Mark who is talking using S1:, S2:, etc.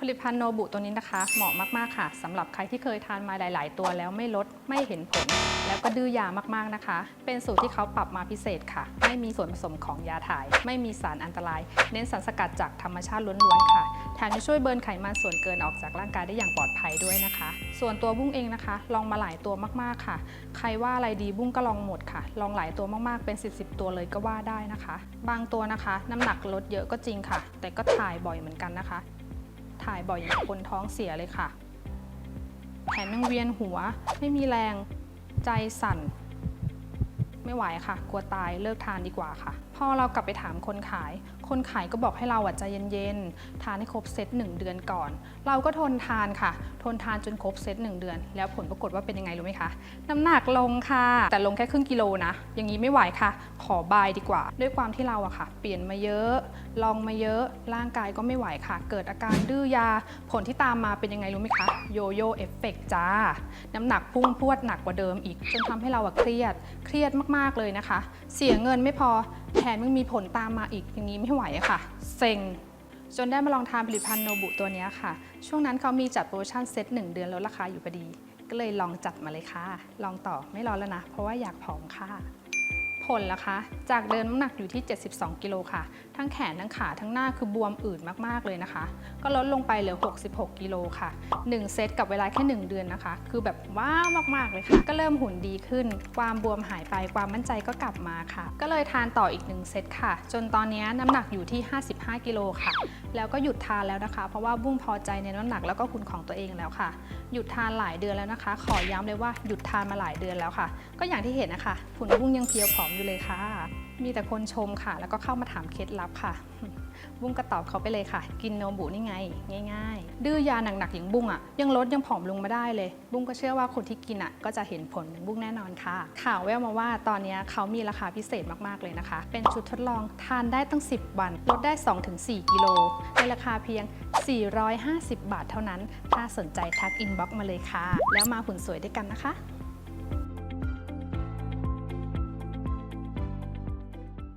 S1: ผลิตภัณฑ์โนบุตัวนี้นะคะ เหมาะมากๆค่ะสำหรับใครที่เคยทานมาหลาย ๆ ตัวแล้วไม่ลดไม่เห็นผล แล้วก็ดื้อยามากๆนะคะ เป็นสูตรที่เขาปรับมาพิเศษค่ะ ไม่มีส่วนผสมของยาถ่าย ไม่มีสารอันตราย เน้นสารสกัดจากธรรมชาติล้วนๆค่ะแถมยังช่วยเบิร์นไขมันส่วนเกินออกจากร่างกายได้อย่างปลอดภัยด้วยนะคะ ส่วนตัวบุ้งเองนะคะ ลองมาหลายตัวมากๆค่ะ ใครว่าอะไรดีบุ้งก็ลองหมดค่ะ ลองหลายตัวมากๆเป็น 10บตัวเลยก็ว่าได้นะคะ บางตัวนะคะ น้ำหนักลดเยอะก็จริงค่ะ แต่ก็ถ่ายบ่อยเหมือนกันนะคะ ถ่ายบ่อยอย่างคนท้องเสียเลยค่ะ แถมยังเวียนหัว ไม่มีแรง ใจสั่น ไม่ไหวค่ะ กลัวตายเลิกทานดีกว่าค่ะ พอเรากลับไปถามคนขาย คนขายก็บอกให้เราอะใจเย็นๆ ทานให้ครบเซตหนึ่งเดือนก่อน เราก็ทนทานค่ะ ทนทานจนครบเซตหนึ่งเดือน แล้วผลปรากฏว่าเป็นยังไงรู้ไหมคะ น้ำหนักลงค่ะ แต่ลงแค่ครึ่งกิโลนะ อย่างนี้ไม่ไหวค่ะ ขอบายดีกว่า ด้วยความที่เราอะค่ะ เปลี่ยนมาเยอะ ลองมาเยอะ ร่างกายก็ไม่ไหวค่ะ เกิดอาการดื้อยา ผลที่ตามมาเป็นยังไงรู้ไหมคะ โยโย่เอฟเฟกจ้า น้ำหนักพุ่งพรวดหนักกว่าเดิมอีก จนทำให้เราอะเครียด เครียดมากๆเลยนะคะ เสียเงินไม่พอ แถมยังมีผลตามมาอีกอย่างนี้ไม่ไหวอะค่ะ เซ็ง จนได้มาลองทานผลิตภัณฑ์โนบุตัวนี้ค่ะ ช่วงนั้นเขามีจัดโปรโมชั่นเซ็ต1 เดือนลดราคาอยู่พอดี ก็เลยลองจัดมาเลยค่ะ ลองต่อไม่รอแล้วนะ เพราะว่าอยากผอมค่ะ ผลละคะ จากเดิมน้ำหนักอยู่ที่ 72 กิโลค่ะ ทั้งแขนทั้งขาทั้งหน้าคือบวมอืดมากๆเลยนะคะ ก็ลดลงไปเหลือ 66 กิโลค่ะ 1 เซตกับเวลาแค่ 1 เดือนนะคะ คือแบบว้าวมากๆเลยค่ะ ก็เริ่มหุ่นดีขึ้น ความบวมหายไปความมั่นใจก็กลับมาค่ะ ก็เลยทานต่ออีก 1 เซตค่ะ จนตอนนี้น้ำหนักอยู่ที่ 55 กิโลค่ะ แล้วก็หยุดทานแล้วนะคะ เพราะว่าบุ้งพอใจในน้ำหนักแล้วก็หุ่นของตัวเองแล้วค่ะ หยุดทานหลายเดือนแล้วนะคะ ขอย้ำเลยว่าหยุดทานมาหลายเดือนแล้วค่ะ ก็อย่างที่เห็นนะคะหุ่นบุ้งยังเพียวผอมอยู่เลยค่ะ มีแต่คนชมค่ะ แล้วก็เข้ามาถามเคล็ดลับค่ะ บุ้งก็ตอบเขาไปเลยค่ะ กินโนบุนี่ไง ง่าย ๆ ดื้อยาหนักๆอย่างบุ้งอะ ยังลดยังผอมลงมาได้เลย บุ้งก็เชื่อว่าคนที่กินอะ ก็จะเห็นผลเหมือนบุ้งแน่นอนค่ะ ข่าวแววมาว่าตอนนี้เขามีราคาพิเศษมากๆเลยนะคะ เป็นชุดทดลองทานได้ตั้ง 10 วัน ลดได้ 2-4 กิโลในราคาเพียง 450 บาทเท่านั้น ถ้าสนใจทักอินบ็อกมาเลยค่ะ แล้วมาหุ่นสวยด้วยกันนะคะ